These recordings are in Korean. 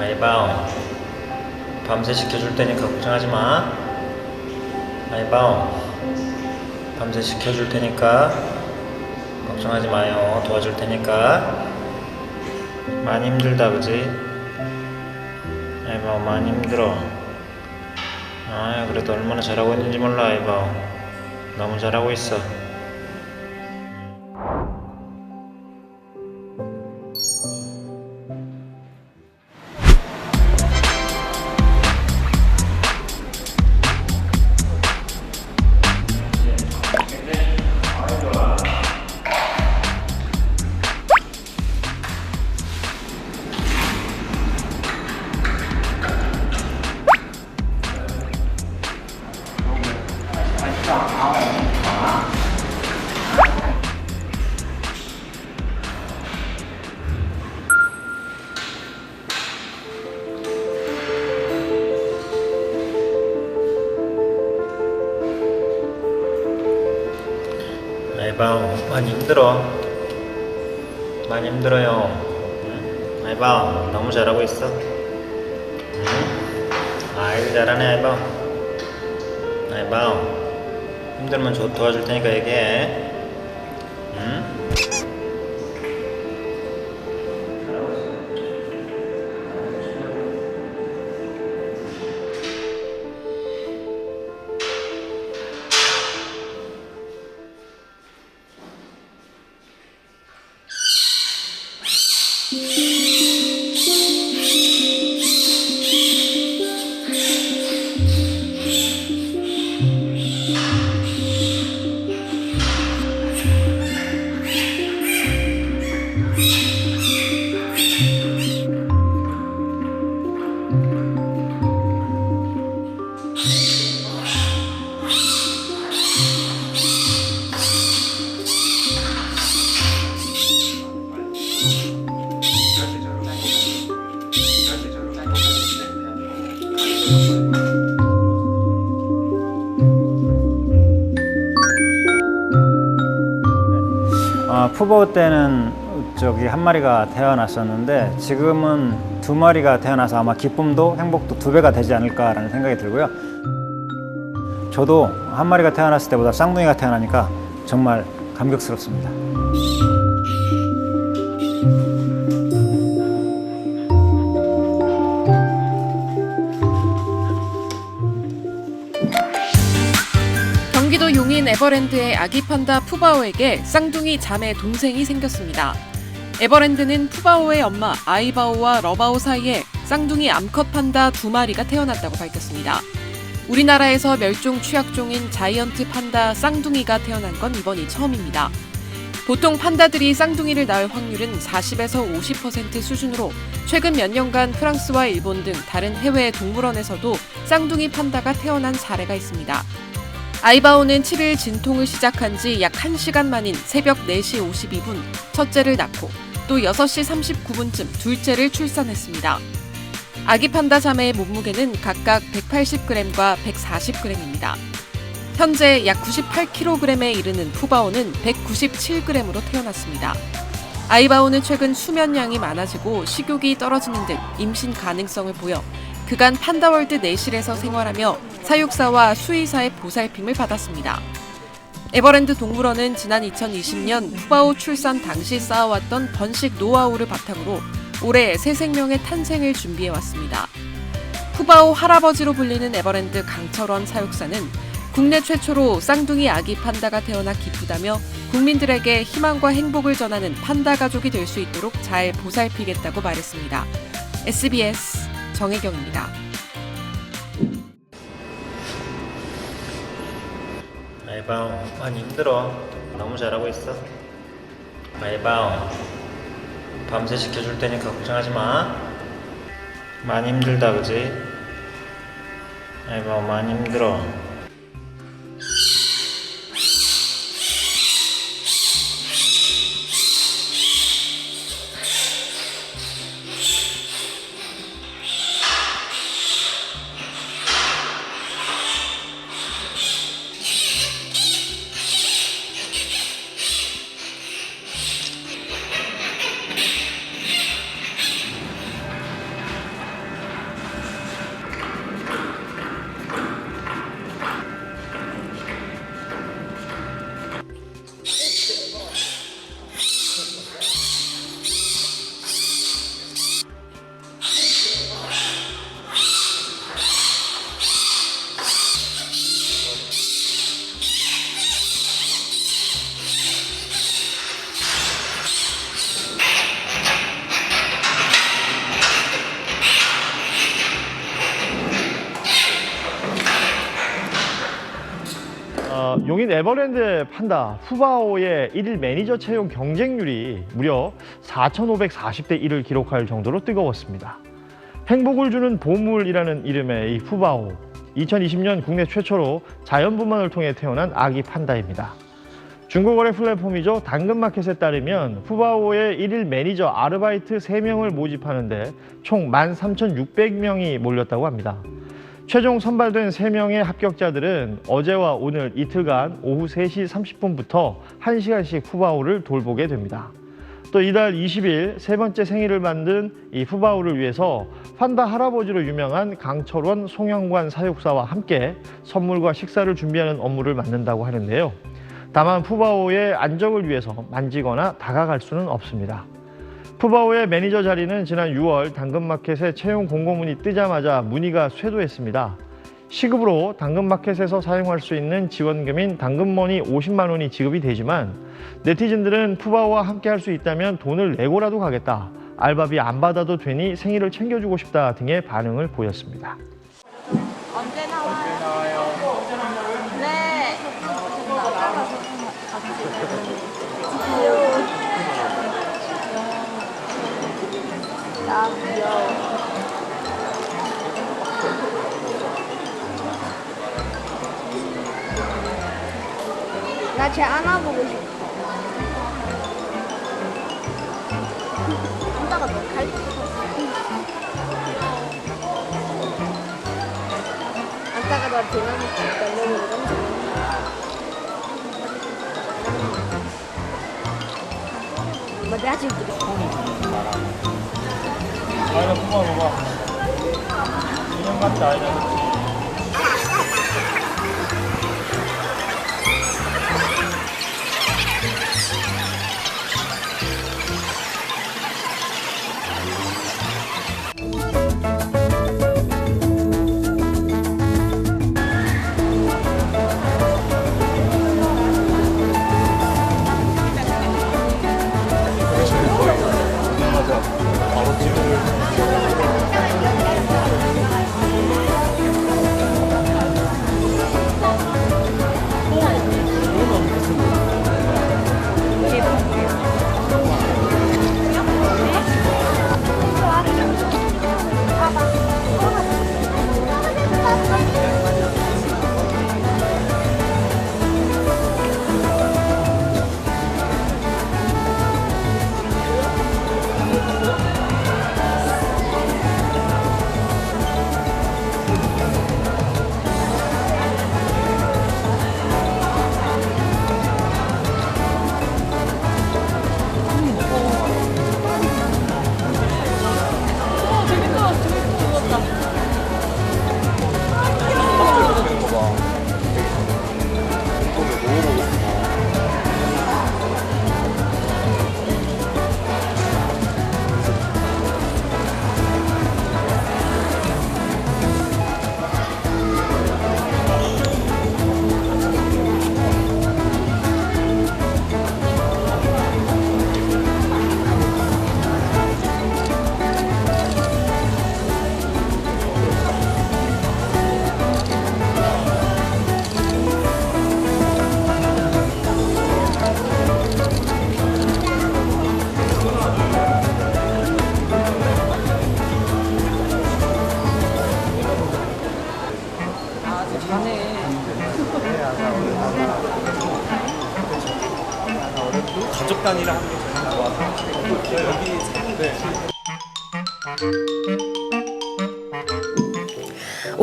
아이바오 밤새 지켜줄 테니까 걱정하지 마. 아이바오 밤새 지켜줄 테니까 걱정하지 마요. 도와줄 테니까. 많이 힘들다 그지? 아이바오 많이 힘들어. 아 그래도 얼마나 잘하고 있는지 몰라 아이바오. 너무 잘하고 있어 아이바오 많이 힘들어? 많이 힘들어요. 응? 아이바오 너무 잘하고 있어. 응? 아이고 잘하네 아이바오 아이바오 힘들면 저 도와줄 테니까 얘기해 푸버 때는 저기 한 마리가 태어났었는데 지금은 두 마리가 태어나서 아마 기쁨도 행복도 두 배가 되지 않을까라는 생각이 들고요. 저도 한 마리가 태어났을 때보다 쌍둥이가 태어나니까 정말 감격스럽습니다. 에버랜드의 아기 판다 푸바오에게 쌍둥이 자매 동생이 생겼습니다. 에버랜드는 푸바오의 엄마 아이바오와 러바오 사이에 쌍둥이 암컷 판다 두 마리가 태어났다고 밝혔습니다. 우리나라에서 멸종 취약종인 자이언트 판다 쌍둥이가 태어난 건 이번이 처음입니다. 보통 판다들이 쌍둥이를 낳을 확률은 40에서 50% 수준으로 최근 몇 년간 프랑스와 일본 등 다른 해외 동물원에서도 쌍둥이 판다가 태어난 사례가 있습니다. 아이바오는 7일 진통을 시작한 지 약 1시간 만인 새벽 4시 52분 첫째를 낳고 또 6시 39분쯤 둘째를 출산했습니다. 아기 판다 자매의 몸무게는 각각 180g과 140g입니다. 현재 약 98kg에 이르는 푸바오는 197g으로 태어났습니다. 아이바오는 최근 수면량이 많아지고 식욕이 떨어지는 등 임신 가능성을 보여 그간 판다월드 내실에서 생활하며 사육사와 수의사의 보살핌을 받았습니다. 에버랜드 동물원은 지난 2020년 푸바오 출산 당시 쌓아왔던 번식 노하우를 바탕으로 올해 새 생명의 탄생을 준비해 왔습니다. 푸바오 할아버지로 불리는 에버랜드 강철원 사육사는 국내 최초로 쌍둥이 아기 판다가 태어나 기쁘다며 국민들에게 희망과 행복을 전하는 판다 가족이 될 수 있도록 잘 보살피겠다고 말했습니다. SBS 정혜경입니다. 아이바오 많이 힘들어. 너무 잘하고 있어. 아이바오 밤새 지켜줄 테니까 걱정하지 마. 많이 힘들다 그지? 아이바오 많이 힘들어 용인 에버랜드의 판다 푸바오의 일일 매니저 채용 경쟁률이 무려 4,540대 1을 기록할 정도로 뜨거웠습니다. 행복을 주는 보물이라는 이름의 이 푸바오. 2020년 국내 최초로 자연분만을 통해 태어난 아기 판다입니다. 중고거래 플랫폼이죠. 당근마켓에 따르면 푸바오의 일일 매니저 아르바이트 3명을 모집하는데 총 13,600명이 몰렸다고 합니다. 최종 선발된 3명의 합격자들은 어제와 오늘 이틀간 오후 3시 30분부터 1시간씩 푸바오를 돌보게 됩니다. 또 이달 20일 세 번째 생일을 만든 이 푸바오를 위해서 판다 할아버지로 유명한 강철원 송영관 사육사와 함께 선물과 식사를 준비하는 업무를 맡는다고 하는데요. 다만 푸바오의 안정을 위해서 만지거나 다가갈 수는 없습니다. 푸바오의 매니저 자리는 지난 6월 당근마켓에 채용 공고문이 뜨자마자 문의가 쇄도했습니다. 시급으로 당근마켓에서 사용할 수 있는 지원금인 당근머니 50만 원이 지급이 되지만 네티즌들은 푸바오와 함께 할 수 있다면 돈을 내고라도 가겠다. 알바비 안 받아도 되니 생일을 챙겨주고 싶다 등의 반응을 보였습니다. 언제 나 나 쟤 안아보고 싶어. 한다가 너 갈릭 안다가 너 대만니까 너무 이런 뭐 내가 지금 그래. 아이가 푸바 봐봐. 인형 같다 아이가.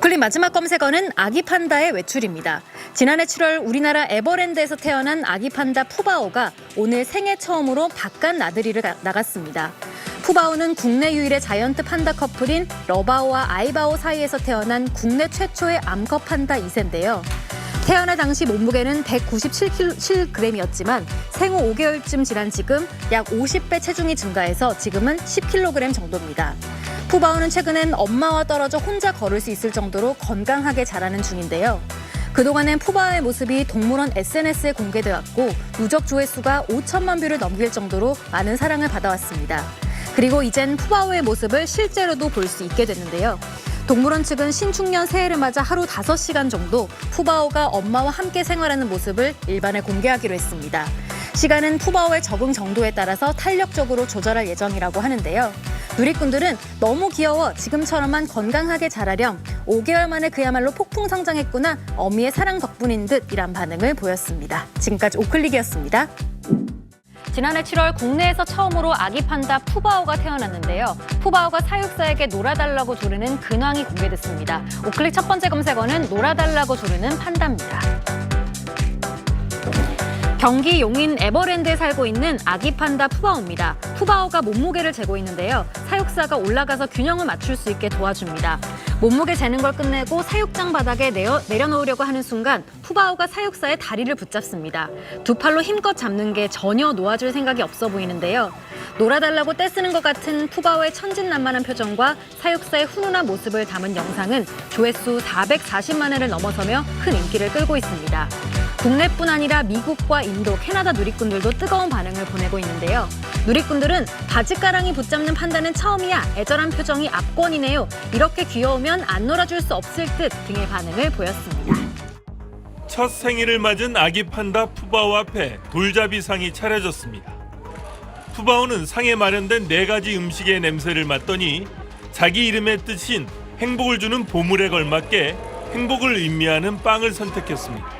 오클린 마지막 검색어는 아기 판다의 외출입니다. 지난해 7월 우리나라 에버랜드에서 태어난 아기 판다 푸바오가 오늘 생애 처음으로 바깥 나들이를 가- 나갔습니다. 푸바오는 국내 유일의 자이언트 판다 커플인 러바오와 아이바오 사이에서 태어난 국내 최초의 암컷 판다 2세인데요. 태어날 당시 몸무게는 197g이었지만 생후 5개월쯤 지난 지금 약 50배 체중이 증가해서 지금은 10kg 정도입니다. 푸바오는 최근엔 엄마와 떨어져 혼자 걸을 수 있을 정도로 건강하게 자라는 중인데요. 그동안엔 푸바오의 모습이 동물원 SNS에 공개되었고 누적 조회수가 5천만 뷰를 넘길 정도로 많은 사랑을 받아왔습니다. 그리고 이젠 푸바오의 모습을 실제로도 볼 수 있게 됐는데요. 동물원 측은 신축년 새해를 맞아 하루 5시간 정도 푸바오가 엄마와 함께 생활하는 모습을 일반에 공개하기로 했습니다. 시간은 푸바오의 적응 정도에 따라서 탄력적으로 조절할 예정이라고 하는데요. 누리꾼들은 너무 귀여워 지금처럼만 건강하게 자라렴 5개월 만에 그야말로 폭풍 성장했구나 어미의 사랑 덕분인 듯이란 반응을 보였습니다. 지금까지 오클릭이었습니다. 지난해 7월 국내에서 처음으로 아기 판다 푸바오가 태어났는데요. 푸바오가 사육사에게 놀아달라고 조르는 근황이 공개됐습니다. 오클릭 첫 번째 검색어는 놀아달라고 조르는 판다입니다. 경기 용인 에버랜드에 살고 있는 아기 판다 푸바오입니다. 푸바오가 몸무게를 재고 있는데요. 사육사가 올라가서 균형을 맞출 수 있게 도와줍니다. 몸무게 재는 걸 끝내고 사육장 바닥에 내어, 내려놓으려고 하는 순간 푸바오가 사육사의 다리를 붙잡습니다. 두 팔로 힘껏 잡는 게 전혀 놓아줄 생각이 없어 보이는데요. 놀아달라고 떼쓰는 것 같은 푸바오의 천진난만한 표정과 사육사의 훈훈한 모습을 담은 영상은 조회수 440만 회를 넘어서며 큰 인기를 끌고 있습니다. 국내뿐 아니라 미국과 인도, 캐나다 누리꾼들도 뜨거운 반응을 보내고 있는데요. 누리꾼들은 바지가랑이 붙잡는 판다는 처음이야. 애절한 표정이 압권이네요. 이렇게 귀여우면 안 놀아줄 수 없을 듯 등의 반응을 보였습니다. 첫 생일을 맞은 아기 판다 푸바오 앞에 돌잡이상이 차려졌습니다. 푸바오는 상에 마련된 네 가지 음식의 냄새를 맡더니 자기 이름의 뜻인 행복을 주는 보물에 걸맞게 행복을 의미하는 빵을 선택했습니다.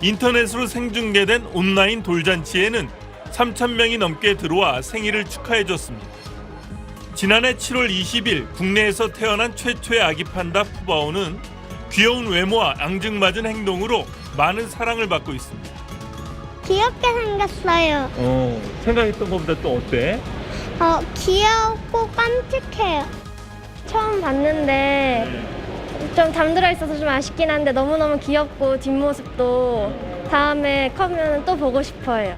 인터넷으로 생중계된 온라인 돌잔치에는 3천 명이 넘게 들어와 생일을 축하해줬습니다. 지난해 7월 20일 국내에서 태어난 최초의 아기 판다 푸바오는 귀여운 외모와 앙증맞은 행동으로 많은 사랑을 받고 있습니다. 귀엽게 생겼어요. 어, 생각했던 것보다 또 어때? 어, 귀엽고 깜찍해요. 처음 봤는데 좀 잠들어 있어서 좀 아쉽긴 한데 너무너무 귀엽고 뒷모습도 다음에 커면 또 보고 싶어요.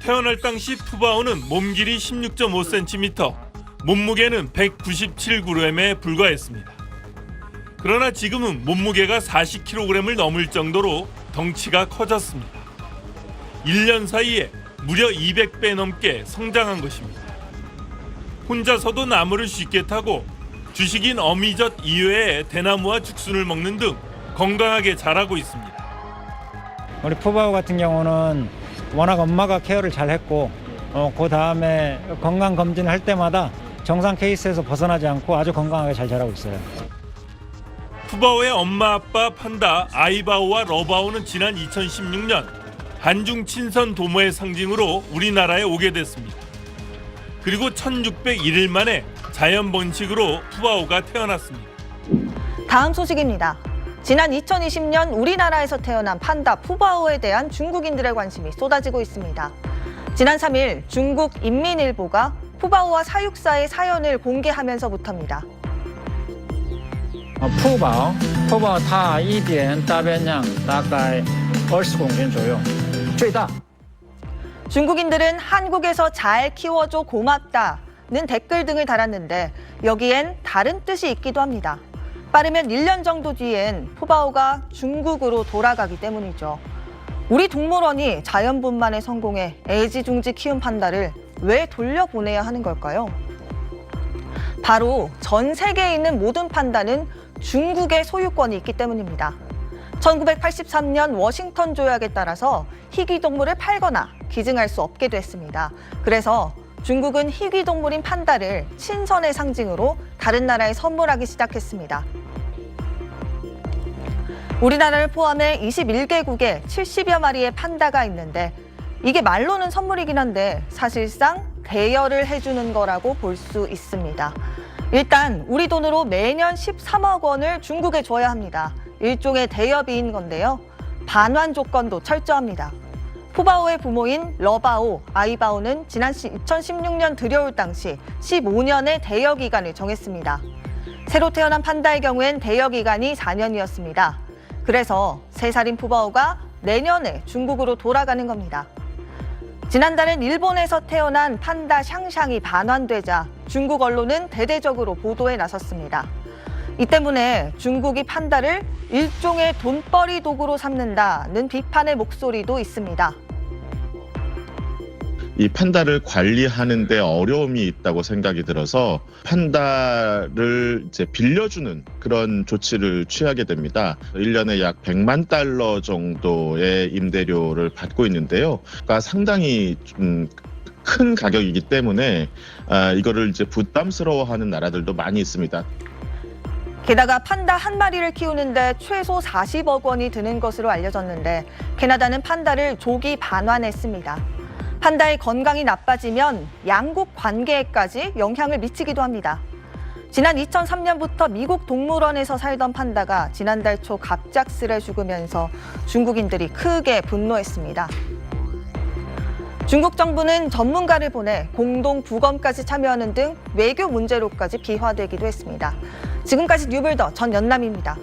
태어날 당시 푸바오는 몸 길이 16.5cm, 몸무게는 197g에 불과했습니다. 그러나 지금은 몸무게가 40kg을 넘을 정도로 덩치가 커졌습니다. 1년 사이에 무려 200배 넘게 성장한 것입니다. 혼자서도 나무를 쉽게 타고 주식인 어미젖 이외에 대나무와 죽순을 먹는 등 건강하게 자라고 있습니다. 우리 푸바오 같은 경우는 워낙 엄마가 케어를 잘 했고 어, 그 다음에 건강 검진을 할 때마다 정상 케이스에서 벗어나지 않고 아주 건강하게 잘 자라고 있어요. 푸바오의 엄마 아빠 판다 아이바오와 러바오는 지난 2016년 한중 친선 도모의 상징으로 우리나라에 오게 됐습니다. 그리고 1601일 만에 자연 번식으로 푸바오가 태어났습니다. 다음 소식입니다. 지난 2020년 우리나라에서 태어난 판다 푸바오에 대한 중국인들의 관심이 쏟아지고 있습니다. 지난 3일 중국 인민일보가 푸바오와 사육사의 사연을 공개하면서부터입니다. 呃铺宝，铺宝它一点大变量大概二十公斤左右，最大。 중국인들은 한국에서 잘 키워줘 고맙다 는 댓글 등을 달았는데 여기엔 다른 뜻이 있기도 합니다. 빠르면 1년 정도 뒤엔 푸바오가 중국으로 돌아가기 때문이죠. 우리 동물원이 자연분만에 성공해 애지중지 키운 판다를 왜 돌려보내야 하는 걸까요? 바로 전 세계에 있는 모든 판다는 중국의 소유권이 있기 때문입니다. 1983년 워싱턴 조약에 따라서 희귀 동물을 팔거나 기증할 수 없게 됐습니다. 그래서 중국은 희귀 동물인 판다를 친선의 상징으로 다른 나라에 선물하기 시작했습니다. 우리나라를 포함해 21개국에 70여 마리의 판다가 있는데 이게 말로는 선물이긴 한데 사실상 대여를 해주는 거라고 볼 수 있습니다. 일단 우리 돈으로 매년 13억 원을 중국에 줘야 합니다. 일종의 대여비인 건데요. 반환 조건도 철저합니다. 푸바오의 부모인 러바오, 아이바오는 지난 2016년 들여올 당시 15년의 대여 기간을 정했습니다. 새로 태어난 판다의 경우엔 대여 기간이 4년이었습니다. 그래서 세살인 푸바오가 내년에 중국으로 돌아가는 겁니다. 지난달엔 일본에서 태어난 판다 샹샹이 반환되자 중국 언론은 대대적으로 보도에 나섰습니다. 이 때문에 중국이 판다를 일종의 돈벌이 도구로 삼는다는 비판의 목소리도 있습니다. 이 판다를 관리하는데 어려움이 있다고 생각이 들어서 판다를 이제 빌려주는 그런 조치를 취하게 됩니다. 1년에 약 100만 달러 정도의 임대료를 받고 있는데요. 그러니까 상당히 좀큰 가격이기 때문에 아, 이거를 이제 부담스러워하는 나라들도 많이 있습니다. 게다가 판다 한 마리를 키우는데 최소 40억 원이 드는 것으로 알려졌는데 캐나다는 판다를 조기 반환했습니다. 판다의 건강이 나빠지면 양국 관계에까지 영향을 미치기도 합니다. 지난 2003년부터 미국 동물원에서 살던 판다가 지난달 초 갑작스레 죽으면서 중국인들이 크게 분노했습니다. 중국 정부는 전문가를 보내 공동 부검까지 참여하는 등 외교 문제로까지 비화되기도 했습니다. 지금까지 뉴블더 전 연남입니다.